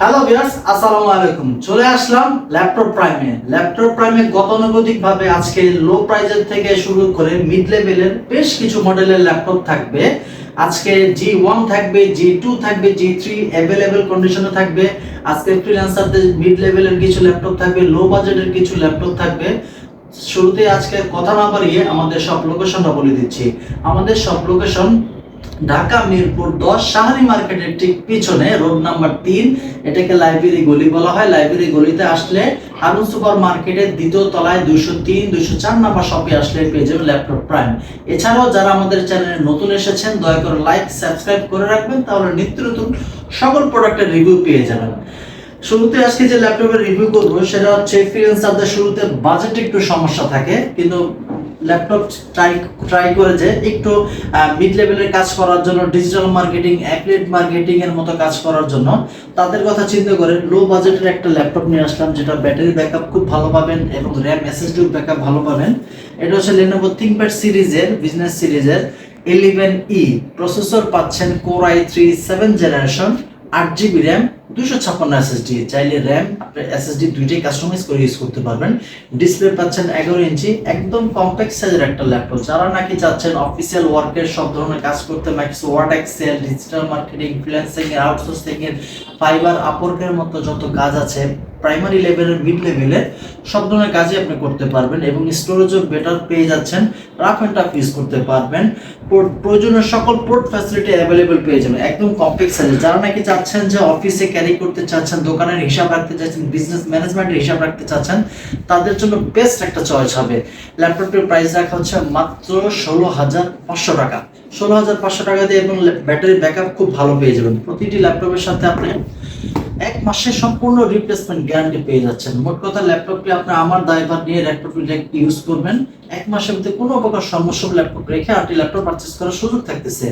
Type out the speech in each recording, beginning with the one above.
Hello viewers আসসালামু আলাইকুম। চলে আসলাম ল্যাপটপ প্রাইমে। ল্যাপটপ প্রাইমে গতানুগতিক ভাবে আজকে লো প্রাইজের থেকে শুরু করে মিড লেভেলের বেশ কিছু মডেলের ল্যাপটপ থাকবে। আজকে জি ওয়ান থাকবে জি টু থাকবে জি থ্রি অ্যাভেলেবেল কন্ডিশনে থাকবে। আজকে ফ্রিল্যান্সারদের মিড লেভেলের কিছু ল্যাপটপ থাকবে লো বাজেটের কিছু ল্যাপটপ থাকবে। শুরুতে আজকে কথা না বাড়িয়ে আমাদের সব লোকেশনটা বলে দিচ্ছি। আমাদের সব লোকেশন ঢাকা, মিরপুর দশ শাহারি মার্কেটের ঠিক পিছনে, রোড নাম্বার তিন। এটাকে লাইব্রেরি গলি বলা হয়। লাইব্রেরি গলিতে আসলে হারুন সুপার মার্কেটের দ্বিতীয় তলায় দুইশো তিন, দুইশো চার নাম্বার শপে আসলে পেয়ে যাবেন ল্যাপটপ প্রাইম। এছাড়াও যারা আমাদের চ্যানেলে নতুন এসেছেন, দয়া করে লাইক, সাবস্ক্রাইব করে রাখবেন, তাহলে নিত্য নতুন সকল প্রোডাক্টের রিভিউ পেয়ে যাবেন। শুরুতে আজকে যে ল্যাপটপের রিভিউ করব, সেটা হচ্ছে ফ্রিল্যান্সারদের শুরুতে বাজেটে একটু সমস্যা থাকে, কিন্তু ল্যাপটপ ট্রাই ট্রাই করে যে একটু মিড লেভেলের কাজ করার জন্য ডিজিটাল মার্কেটিং অ্যাফিলিয়েট মার্কেটিং এর মতো কাজ করার জন্য, তাদের কথা চিন্তা করে লো বাজেটের একটা ল্যাপটপ নিয়ে আসলাম, যেটা ব্যাটারি ব্যাকআপ খুব ভালো পাবেন এবং র্যাম এসএসডি ব্যাকআপ ভালো পাবেন। এটা হচ্ছে লেনোভো থিংকপ্যাড সিরিজের বিজনেস সিরিজের ইলেভেন ই প্রসেসর পাচ্ছেন core I three seven generation আট জিবি র্যাম দুশো ছাপ্পান্ন এসএসডি চাইলে র্যাম আপনার এসএসডি দুইটাই কাস্টমাইজ করে ইউজ করতে পারবেন। ডিসপ্লে পাচ্ছেন এগারো ইঞ্চি, একদম কম্প্যাক্ট সাইজের একটা ল্যাপটপ যারা নাকি চাচ্ছেন অফিসিয়াল ওয়ার্কের সব ধরনের কাজ করতে max Word Excel digital marketing freelancing outsourcing এর ফাইবার আপওয়ার্কের মতো যত কাজ আছে প্রাইমারি লেভেলের মিড লেভেলের সব ধরনের কাজই আপনি করতে পারবেন এবং স্টোরেজও বেটার পেয়ে যাচ্ছেন রাফ অ্যান্ড টাফ ইউজ করতে পারবেন। প্রয়োজনীয় সকল পোর্ট ফ্যাসিলিটি অ্যাভেলেবেল পেয়ে যাবেন, একদম কমপ্লেক্স সাইজে যারা নাকি চাচ্ছেন যে অফিসে ক্যারি করতে চাচ্ছেন, দোকানের হিসাব রাখতে চাচ্ছেন বিজনেস ম্যানেজমেন্টের হিসাব রাখতে চাচ্ছেন, তাদের জন্য বেস্ট একটা চয়েস হবে। ল্যাপটপের প্রাইস রাখা হচ্ছে মাত্র ষোলো হাজার পাঁচশো টাকা। ষোলো হাজার পাঁচশো টাকা দিয়ে এবং ব্যাটারি ব্যাকআপ খুব ভালো পেয়ে যাবেন। প্রতিটি ল্যাপটপের সাথে আপনি এক মাসের সম্পূর্ণ রিপ্লেসমেন্ট গ্যারান্টি পেয়ে যাচ্ছেন। মোট কথা ল্যাপটপটি আপনি আমার দায়ভার নিয়ে ল্যাপটপটি ইউজ করবেন। এক মাসের মধ্যে কোনো প্রকার সমস্যা ল্যাপটপ রেখে আরটি ল্যাপটপ পারচেস করার সুযোগ থাকতেছে।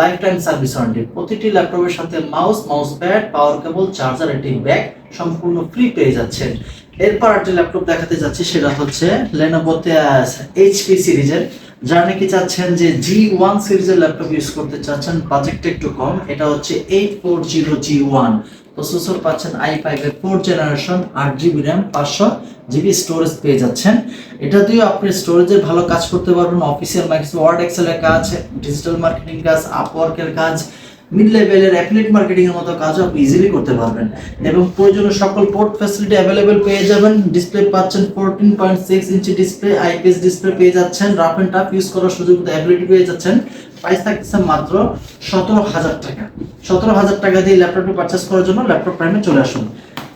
লাইফ টাইম সার্ভিস ওয়ারেন্টি প্রতিটি ল্যাপটপের সাথে mouse mouse pad power cable charger একটি ব্যাগ সম্পূর্ণ ফ্রি পেয়ে যাচ্ছেন। এরপর একটি ল্যাপটপ দেখাতে যাচ্ছি, সেটা হচ্ছে লেনোভোতে এইচপি সিরিজের যারা নাকি চাচ্ছেন যে জি ওয়ান সিরিজের ল্যাপটপ ইউজ করতে চাচ্ছেন বাজেটটা একটু কম, এটা হচ্ছে eight four zero G one processor পাচ্ছেন আই ফাইভের ফোর জেনারেশন আট জিবি র্যাম পাঁচশো জিবি স্টোরেজ পেয়ে যাচ্ছেন। এটা দিয়ে আপনি স্টোরেজের ভালো কাজ করতে পারবেন। অফিসিয়াল মাইক্রোসফট ওয়ার্ড এক্সেলের কাজ ডিজিটাল মার্কেটিং কাজ আপওয়ার্কের কাজ মিড লেভেলের অ্যাফিলিয়েট মার্কেটিং এর মতো কাজও আপনি ইজিলি করতে পারবেন। এবং প্রয়োজনীয় সকল পোর্ট ফ্যাসিলিটি অ্যাভেলেবেল পেয়ে যাবেন। ডিসপ্লে পাচ্ছেন fourteen point six inch display IPS display পেয়ে যাচ্ছেন। রাফ অ্যান্ড টাফ ইউজ করার সুযোগ অ্যাবিলিটি পেয়ে যাচ্ছেন। প্রাইস থাকতেছে মাত্র সতেরো হাজার টাকা। সতেরো হাজার টাকা দিয়ে ল্যাপটপটি পারচেস করার জন্য ল্যাপটপ প্রাইমে চলে আসুন।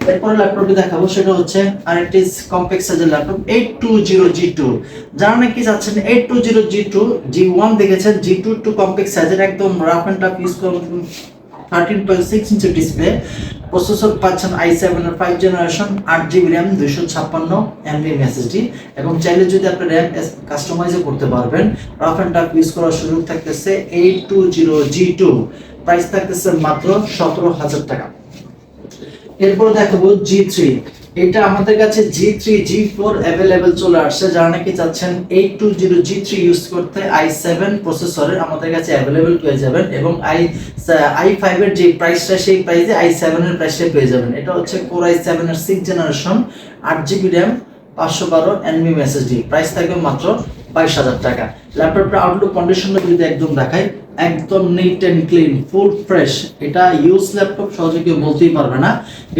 এরপরে ল্যাপটপটি দেখাবো, সেটা হচ্ছে আর আরেকটি কম্প্যাক্ট সাইজের laptop eight two zero G two যারা নাকি যাচ্ছেন eight two zero G two G one দেখেছেন জি টু টু কম্প্যাক্ট সাইজের একদম রাফ অ্যান্ড টাফ ইউজ করবেন thirteen point six inch display processor পাচ্ছেন আই সেভেন ফাইভ জেনারেশন আট GB RAM দুইশো ছাপ্পান্ন এমবি এসএসডি এবং চাইলে যদি আপনি র্যাম কাস্টমাইজও করতে পারবেন রাফ অ্যান্ড টাফ ইউজ করার সুযোগ থাকতেছে eight two zero G two price থাকতেছে মাত্র সতেরো হাজার টাকা। এরপর দেখাবো জি থ্রি এটা আমাদের কাছে G three G four available চলে আসছে। যারা নাকি চাচ্ছেন eight two zero G three use করতে আই সেভেন প্রসেসরের আমাদের কাছে অ্যাভেলেবেল পেয়ে যাবেন এবং আই আই ফাইভের যে প্রাইসটা সেই প্রাইসে আই সেভেনের প্রাইসটা পেয়ে যাবেন। এটা হচ্ছে কোর আই সেভেনের সিক্স জেনারেশন আট জিবি র্যাম পাঁচশো বারো এনবি এসএসডি প্রাইস থাকবে মাত্র বাইশ হাজার টাকা। ল্যাপটপটা আউটলুক কন্ডিশনটা যদি একদম দেখাই একদম neat and clean full fresh এটা ইউজ ল্যাপটপ সহজে কেউ বলতেই পারবে না।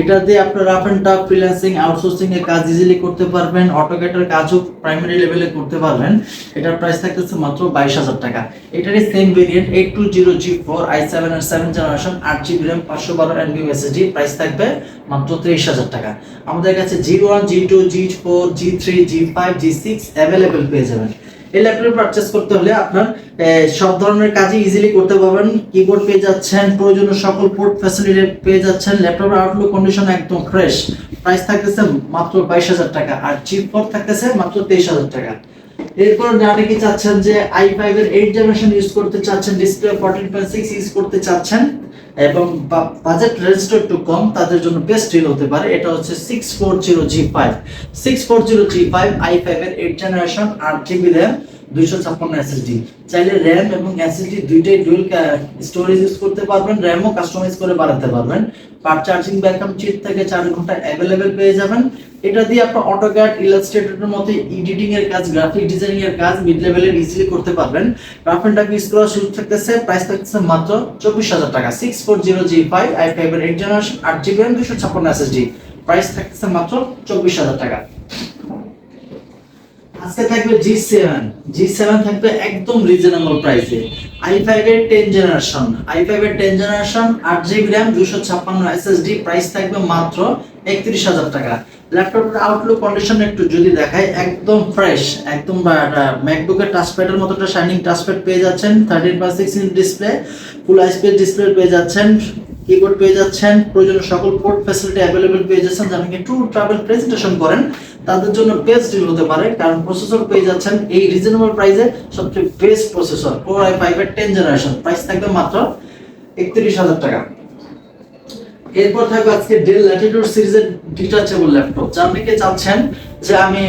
এটা দিয়ে আপনার rough and tough freelancing outsourcing এর কাজ ইজিলি করতে পারবেন। অটোকেটের কাজও প্রাইমারি লেভেলে করতে পারবেন। এটার প্রাইস থাকতেছে মাত্র বাইশ হাজার টাকা। এটারই same variant eight two zero G four I seven R seven generation আট জিবি র্যাম পাঁচশো বারো এনবি এসএসডি প্রাইস থাকবে মাত্র তেইশ হাজার টাকা। আমাদের কাছে G one G two G four G three G five G six available পেয়ে যাবেন। এই ল্যাপটপ পারচেস করতে হলে আপনার সব ধরনের কাজই ইজিলি করতে পারবেন। কিবোর্ড পেয়ে যাচ্ছেন, প্রয়োজনীয় সকল পোর্ট ফ্যাসিলিটি পেয়ে যাচ্ছেন। ল্যাপটপের আউটলুক কন্ডিশন একদম ফ্রেশ প্রাইস থাকতেছে মাত্র বাইশ হাজার টাকা, আর চিপ ফোর থাকতেছে মাত্র তেইশ হাজার টাকা। এরপর যারা কি চাচ্ছেন যে আই এর এইট জেনারেশন ইউজ করতে চাচ্ছেন display fourteen point six use করতে চাচ্ছেন এবং বাজেট রেঞ্জটা একটু কম তাদের জন্য বেস্ট ডিল হতে পারে, এটা হচ্ছে six four zero G five six four zero G five I five এর এইট জেনারেশন আট জিবি র্যাম দুইশো ছাপ্পান্ন এসএসডি চাইলে র্যাম এবং এসএসডি দুইটাই ডুয়েল স্টোরেজ ইউজ করতে পারবেন র্যামও কাস্টমাইজ করে বাড়াতে পারবেন। পার চার্জিং ব্যাকআপ চিপ থেকে চার ঘণ্টা অ্যাভেলেবেল পেয়ে যাবেন। এটা দিয়ে আপনার অটোক্যাড ইলাস্ট্রেটরের মতো এডিটিং এর কাজ গ্রাফিক ডিজাইনিং এর কাজ মিড লেভেলের ইজিলি করতে পারবেন। রাফ এন্ড ইউজ করার সুযোগ থাকতেছে প্রাইস থাকতেছে মাত্র চব্বিশ হাজার টাকা। Six four zero G five I five এর এইট জেনারেশন আট জিবি দুশো ছাপ্পান্ন এসএসডি প্রাইস থাকতেছে মাত্র চব্বিশ হাজার টাকা। আজকে থাকবে জি সেভেন জি সেভেন থাকবে একদম রিজনেবল প্রাইসে আই এর টেন জেনারেশন আই এর টেন জেনারেশন আট জিবি র্যাম দুশো ছাপ্পান্ন এসএসডি প্রাইস থাকবে মাত্র একত্রিশ হাজার টাকা। ল্যাপটপের আউটলুক কন্ডিশন একটু যদি দেখায় একদম ফ্রেশ একদম ম্যাকবুকের টাচপ্যাডের মতো একটা শাইনিং টাচপ্যাড পেয়ে যাচ্ছেন thirteen point six inch display full IPS display পেয়ে যাচ্ছেন কিবোর্ড পেয়ে যাচ্ছেন। প্রয়োজনীয় সকল পোর্ট ফ্যাসিলিটি অ্যাভেলেবেল পেয়ে যাচ্ছেন। যারা নাকি ট্যুর ট্রাভেল প্রেজেন্টেশন করেন, তাদের জন্য বেস্ট ডিল হতে পারে। কারণ প্রসেসর পেয়ে যাচ্ছেন এই রিজনেবল প্রাইসে সবচেয়ে best processor four i five এর টেন জেনারেশন প্রাইস থাকবে মাত্র একত্রিশ হাজার টাকা। এরপর থাকবে আজকে ডেল ল্যাটিটিউড সিরিজের ডিটাচেবল ল্যাপটপ যা অনেকে চাচ্ছেন? যে আমি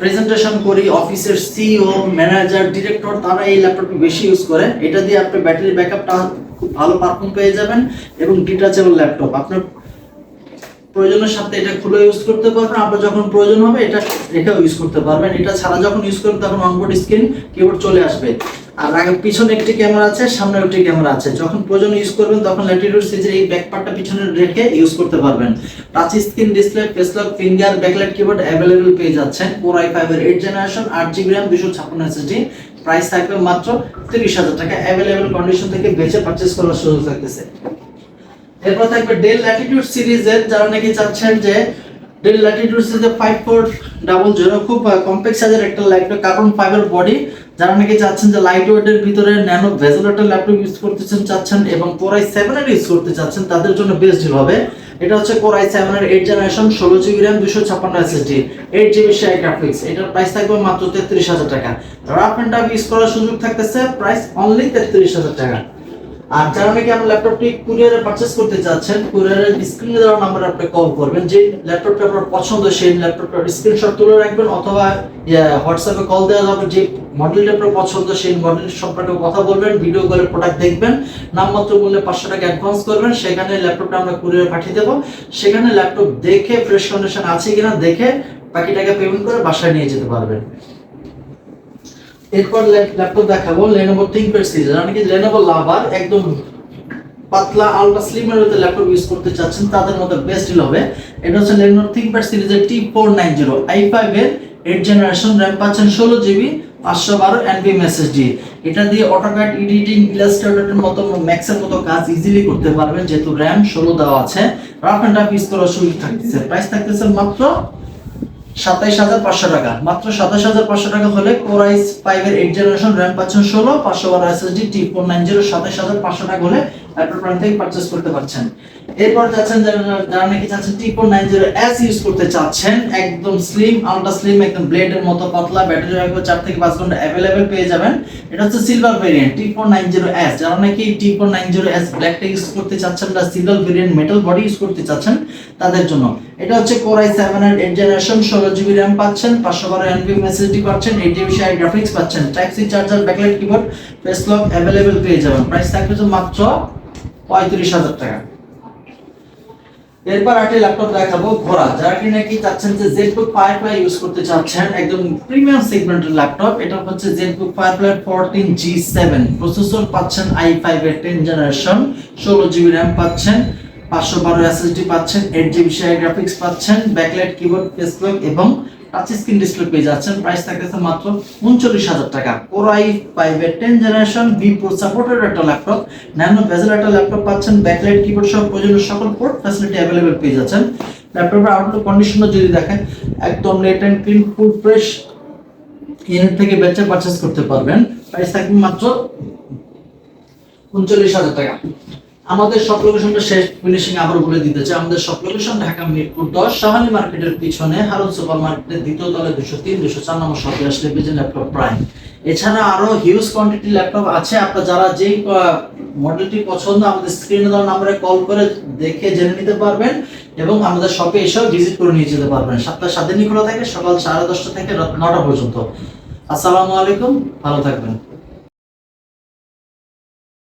প্রেজেন্টেশন করি অফিসের সিইও ম্যানেজার ডিরেক্টর তারা এই ল্যাপটপটি বেশি ইউজ করে। এটা দিয়ে আপনি ব্যাটারি ব্যাকআপটা খুব ভালো পারফর্ম পেয়ে যাবেন এবং ডিটাচেবল ল্যাপটপ আপনার প্রয়োজনের সাথে এটা খুলে ইউজ করতে পারবেন, আপনার যখন প্রয়োজন হবে এটা এটাও ইউজ করতে পারবেন। এটা ছাড়া যখন ইউজ করবেন তখন অনবোর্ড স্ক্রিন কিবোর্ড চলে আসবে। আর আগে পিছনে একটি ক্যামেরা আছে, সামনে একটি ক্যামেরা আছে। যখন প্রয়োজন ইউজ করবেন তখন ল্যাটিটিউড সিরিজের এই ব্যাক পার্টটা পিছনে রেখে ইউজ করতে পারবেন। Touch screen display face lock finger backlight keyboard available পেয়ে যাচ্ছেন। কোর আই ফাইভ এর এইট জেনারেশন আট জিবি র্যাম দুশো ছাপ্পান্ন এসএসডি প্রাইস থাকবে মাত্র তিরিশ হাজার টাকা। অ্যাভেলেবল কন্ডিশন থেকে বেঁচে পারচেস করার সুযোগ থাকতেছে। এরপর থাকবে ডেল ল্যাটিটিউড সিরিজের যারা নাকি চাচ্ছেন যে ডেল ল্যাটিটিউড সিরিজের ফাইভ ফোর ডাবল জিরো খুব কমপ্লেক্স সাইজের একটা ল্যাপটপ কার্বন ফাইবার বডি যারা নাকি চাচ্ছেন যে লাইট ওয়েটের ভিতরে ন্যানো ভেজেল ল্যাপটপ ইউজ করতেছেন চাচ্ছেন এবং কোরাই সেভেন ইউজ করতে চাচ্ছেন, তাদের জন্য বেস্ট হবে। এটা হচ্ছে কোরাই সেভেন এর এইট জেনারেশন ষোলো জিবি র্যাম দুশো ছাপ্পান্ন SSD eight GB share graphics এটার প্রাইস থাকবে মাত্র তেত্রিশ হাজার টাকা। রাফ এন্ড টাফ ইউজ করার সুযোগ থাকতেছে প্রাইস অনলি তেত্রিশ হাজার টাকা। আর যারা নাকি আপনার ল্যাপটপটি কুরিয়ারে পারচেস করতে চাচ্ছেন কুরিয়ারের স্ক্রিনে দেওয়া নাম্বারে আপনি কল করবেন। যে ল্যাপটপটা আপনার পছন্দ, সেই ল্যাপটপটার স্ক্রিনশট তুলে রাখবেন অথবা হোয়াটসঅ্যাপে কল দেওয়া যাবে। যে মডেলটা আপনার পছন্দ, সেই মডেল সম্পর্কে কথা বলবেন ভিডিও কলে প্রোডাক্ট দেখবেন, নামমাত্র মূল্যে পাঁচশো টাকা অ্যাডভান্স করবেন, সেখানে ল্যাপটপটা আমরা কুরিয়ারে পাঠিয়ে দেবো। সেখানে ল্যাপটপ দেখে ফ্রেশ কন্ডিশন আছে কিনা, দেখে বাকি টাকা পেমেন্ট করে বাসায় নিয়ে যেতে পারবেন। এরপর ল্যাপটপ দেখাবো লেনোভো থিংকপ্যাড সিরিজ অনেকে লেনোভো লাভার একদম পাতলা আলট্রা স্লিমের মধ্যে ল্যাপটপ ইউজ করতে চাচ্ছেন, তাদের মধ্যে বেস্ট ডিল হবে। এটা হচ্ছে লেনোভো থিংকপ্যাড সিরিজের T four nine zero i five এর এইট জেনারেশন র্যাম পাচ্ছেন ষোলো জিবি পাঁচশো বারো এনবিএম এসএসডি এটা দিয়ে অটোক্যাড এডিটিং ইলাস্ট্রেটরের মতো ম্যাক্সের মতো কাজ ইজিলি করতে পারবেন, যেহেতু র্যাম ষোলো দেওয়া আছে। রাফ অ্যান্ড টাফ ইউজ করার সুযোগ থাকতেছে। প্রাইস থাকতেছে মাত্র সাতাইশ হাজার পাঁচশো টাকা। মাত্র সাতাইশ হাজার পাঁচশো টাকা হলে কোর আইস ফাইভ এর এইট জেনারেশন র্যাম পাচ্ছেন ষোলো, পাঁচশো বারো SSD T four nine zero, সাতাইশ হাজার পাঁচশো টাকা হলে ল্যাপটপ প্রাইম থেকে পারচেস করতে পারছেন। এরপর যাচ্ছেন যারা নাকি চাচ্ছেন T four nine zero S use করতে চাচ্ছেন, একদম স্লিম আলট্রা স্লিম একদম ব্লেডের মতো পাতলা ব্যাটারি রাখবে চার থেকে পাঁচ ঘণ্টা অ্যাভেলেবেল পেয়ে যাবেন। এটা হচ্ছে silver variant T four nine zero S যারা নাকি T four nine zero S ব্ল্যাকটা ইউজ করতে চাচ্ছেন বা silver variant metal body use করতে চাচ্ছেন, তাদের জন্য। এটা হচ্ছে কোর আই সেভেন এর এইট জেনারেশন ষোলো জিবি র্যাম পাচ্ছেন, পাঁচশো বারো এনবিএম এসএসডি পাচ্ছেন জিবি শেয়ার গ্রাফিক্স পাচ্ছেন। Type C charger backlight keyboard face lock available পেয়ে যাবেন। প্রাইস থাকবে মাত্র পঁয়ত্রিশ হাজার টাকা। এরপর একটা ল্যাপটপ দেখাবো ঘোড়া যারা কি চাচ্ছেন যে জেটবুক ফায়ারফ্লাই ইউজ করতে চাচ্ছেন, একদম প্রিমিয়াম সেগমেন্টের ল্যাপটপ এটা হচ্ছে ZBook Firefly fourteen G seven processor পাচ্ছেন আই ফাইভ এর টেন জেনারেশন ষোলো জিবি র্যাম পাচ্ছেন, পাঁচশো বারো এসএসডি পাচ্ছেন এইট জিবি গ্রাফিক্স পাচ্ছেন ব্যাকলাইট কিবোর্ড ফেসবুক এবং টাচ স্ক্রিন ডিসপ্লে পেয়ে যাচ্ছেন। প্রাইস থাকতেছে মাত্র উনচল্লিশ হাজার টাকা। কোরাই ফাইভ এর ten generation B port supported একটা ল্যাপটপ ন্যানো ভেজেল একটা ল্যাপটপ পাচ্ছেন। ব্যাকলাইট কিবোর্ড সহ প্রয়োজনীয় সকল পোর্ট ফ্যাসিলিটি অ্যাভেলেবেল পেয়ে যাচ্ছেন। ল্যাপটপের আউটলুক কন্ডিশনও যদি দেখেন, একদম neat and clean full fresh unit থেকে বেচে পারচেস করতে পারবেন। প্রাইস থাকবে মাত্র উনচল্লিশ হাজার টাকা। আমাদের সব লোকেশনটা শেষ ফিনিশিং আবার বলে দিতে চাই। আমাদের সব লোকেশন ঢাকা মিরপুর দশ, শাহালি মার্কেটের পিছনে, হারুন সুপার মার্কেটের দ্বিতীয় তলে দুশো তিন, দুশো চার নম্বর শপে আসলে পেয়েছেন ল্যাপটপ প্রাইম এছাড়া আরও হিউজ কোয়ান্টিটি ল্যাপটপ আছে। আপনারা যারা যেই মডেলটি পছন্দ, আমাদের স্ক্রিনে দেওয়া নাম্বারে কল করে দেখে জেনে নিতে পারবেন এবং আমাদের শপে এসেও ভিজিট করে নিয়ে যেতে পারবেন। সপ্তাহে সাত দিনই খোলা থাকে, সকাল সাড়ে দশটা থেকে রাত নটা পর্যন্ত। আসসালামু আলাইকুম, ভালো থাকবেন।